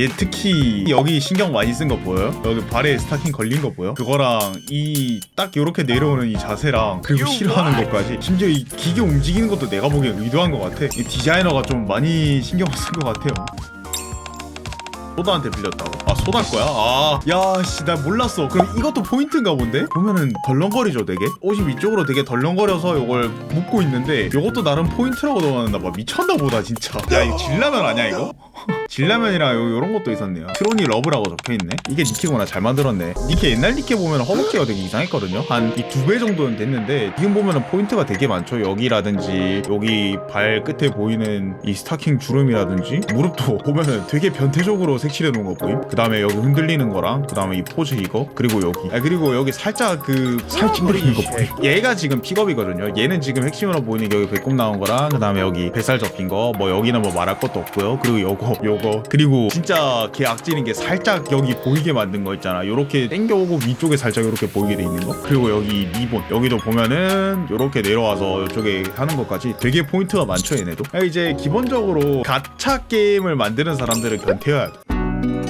얘 특히 여기 신경 많이 쓴 거 보여요? 여기 발에 스타킹 걸린 거 보여? 그거랑 이 딱 요렇게 내려오는 이 자세랑 그리고 싫어하는 것까지 심지어 이 기계 움직이는 것도 내가 보기엔 의도한 것 같아 이 디자이너가 좀 많이 신경 쓴 것 같아요 소다한테 빌렸다고? 아 소다 거야? 아, 야씨 나 몰랐어. 그럼 이것도 포인트인가 본데? 보면은 덜렁거리죠, 되게. 옷이 위쪽으로 되게 덜렁거려서 이걸 묶고 있는데 이것도 나름 포인트라고 넣어놨나 봐. 미쳤나 보다 진짜. 야 이거 진라면 아니야 이거? 진라면이랑 요, 요런 것도 있었네요. 트로니 러브라고 적혀있네. 이게 니케구나 잘 만들었네. 니케 옛날 니케 보면 허벅지가 되게 이상했거든요. 한 이 두 배 정도는 됐는데 지금 보면은 포인트가 되게 많죠. 여기라든지 여기 발 끝에 보이는 이 스타킹 주름이라든지 무릎도 보면은 되게 변태적으로 색칠해 놓은 거 보임. 그 다음에 여기 흔들리는 거랑 그 다음에 이 포즈 이거 그리고 여기 아 그리고 여기 살짝 그 살 찡그리는 거 보임. 얘가 지금 픽업이거든요. 얘는 지금 핵심으로 보이는 게 여기 배꼽 나온 거랑 그 다음에 여기 뱃살 접힌 거 뭐 여기는 뭐 말할 것도 없고요. 그리고 요거 그리고 진짜 걔 악질인 게 살짝 여기 보이게 만든 거 있잖아. 요렇게 당겨오고 위쪽에 살짝 요렇게 보이게 돼 있는 거. 그리고 여기 리본 여기도 보면은 요렇게 내려와서 이쪽에 하는 것까지 되게 포인트가 많죠 얘네도. 아, 이제 기본적으로 가차 게임을 만드는 사람들은 변태여야 돼.